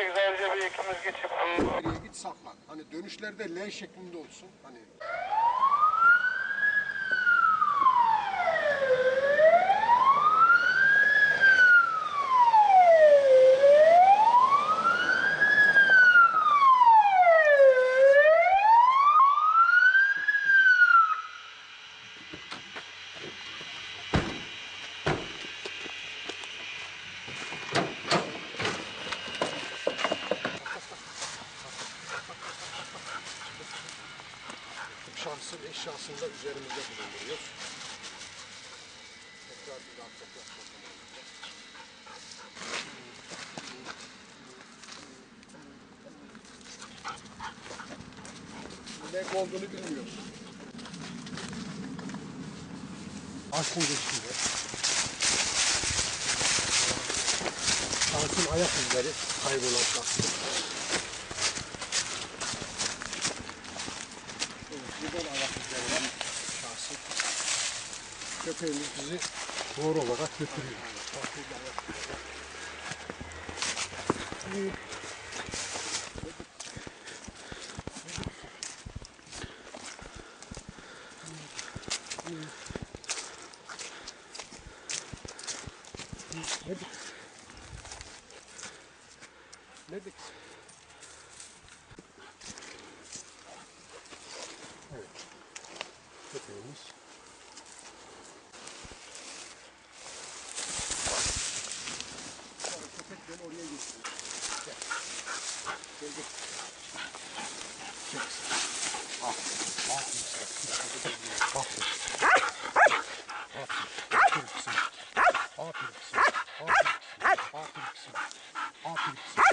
18 ayrıca bir ekimiz geçip git saklan. Hani dönüşlerde L şeklinde olsun. Hani şahsın eşyasını da üzerimizde bulunduruyoruz. Tekrar bir daha toprak toplamalıyız. Ne olduğunu bilmiyoruz. Açtım geçtiğinde. Şahsın ayak izleri kaybolan şahsın. Buradan ayak izleri var şahsın. Köpeğimiz bizi doğru olarak götürüyor. Nedik? Nedik? Evet. Köpeğimiz. Sonra köpek beni oraya getiriyor. Gel. Gel gel. Gel. Ah. Ah. Ah. Aferin kızım. Aferin kızım. Aferin kızım. Aferin kızım.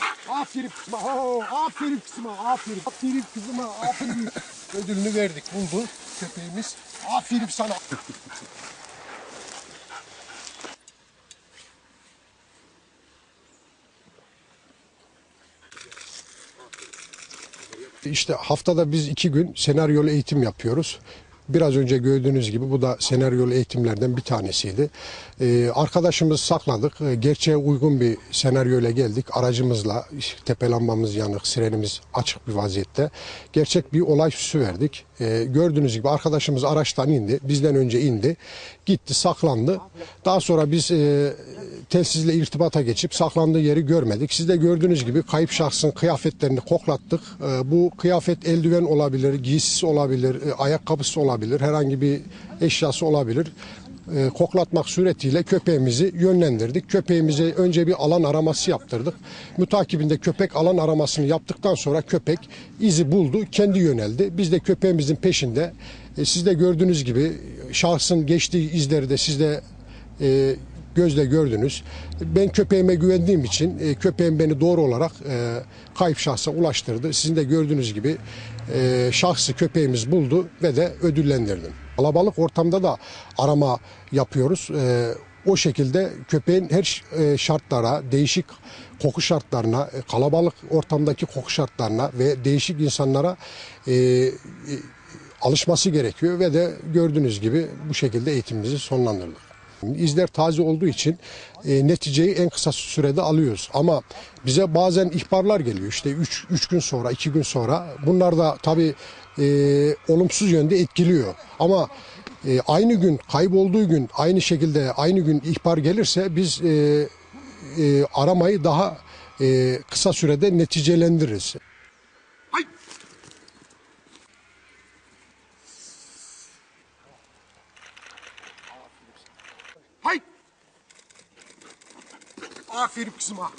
Aferin kızıma. Oo, aferin kızıma. Aferin. Aferin kızıma. Aferin. Ödülünü verdik. Buldu köpeğimiz. Aferin sana. İşte haftada biz iki gün senaryolu eğitim yapıyoruz. Biraz önce gördüğünüz gibi bu da senaryolu eğitimlerden bir tanesiydi. Ee, arkadaşımız sakladık. Ee, gerçeğe uygun bir senaryoyla geldik. Aracımızla tepelanmamız yanık, sirenimiz açık bir vaziyette. Gerçek bir olay süsü verdik. Ee, gördüğünüz gibi arkadaşımız araçtan indi. Bizden önce indi. Gitti, saklandı. Daha sonra biz e, telsizle irtibata geçip saklandığı yeri görmedik. Siz de gördüğünüz gibi kayıp şahsın kıyafetlerini koklattık. Ee, bu kıyafet eldiven olabilir, giysisi olabilir, e, ayakkabısı olabilir, herhangi bir eşyası olabilir. Ee, koklatmak suretiyle köpeğimizi yönlendirdik. Köpeğimize önce bir alan araması yaptırdık. Mütakibinde köpek alan aramasını yaptıktan sonra köpek izi buldu, kendi yöneldi. Biz de köpeğimizin peşinde. e, siz de gördüğünüz gibi şahsın geçtiği izleri de siz de e, gözle gördünüz. Ben köpeğime güvendiğim için e, köpeğim beni doğru olarak e, kayıp şahsa ulaştırdı. Sizin de gördüğünüz gibi e, şahsı köpeğimiz buldu ve de ödüllendirdim. Kalabalık ortamda da arama yapıyoruz. E, o şekilde köpeğin her e, şartlara, değişik koku şartlarına, e, kalabalık ortamdaki koku şartlarına ve değişik insanlara e, e, alışması gerekiyor ve de gördüğünüz gibi bu şekilde eğitimimizi sonlandırdık. İzler taze olduğu için e, neticeyi en kısa sürede alıyoruz. Ama bize bazen ihbarlar geliyor işte 3 gün sonra 2 gün sonra. Bunlar da tabii e, olumsuz yönde etkiliyor. Ama e, aynı gün kaybolduğu gün aynı şekilde aynı gün ihbar gelirse biz e, e, aramayı daha e, kısa sürede neticelendiririz. Hay! Aferin kızıma.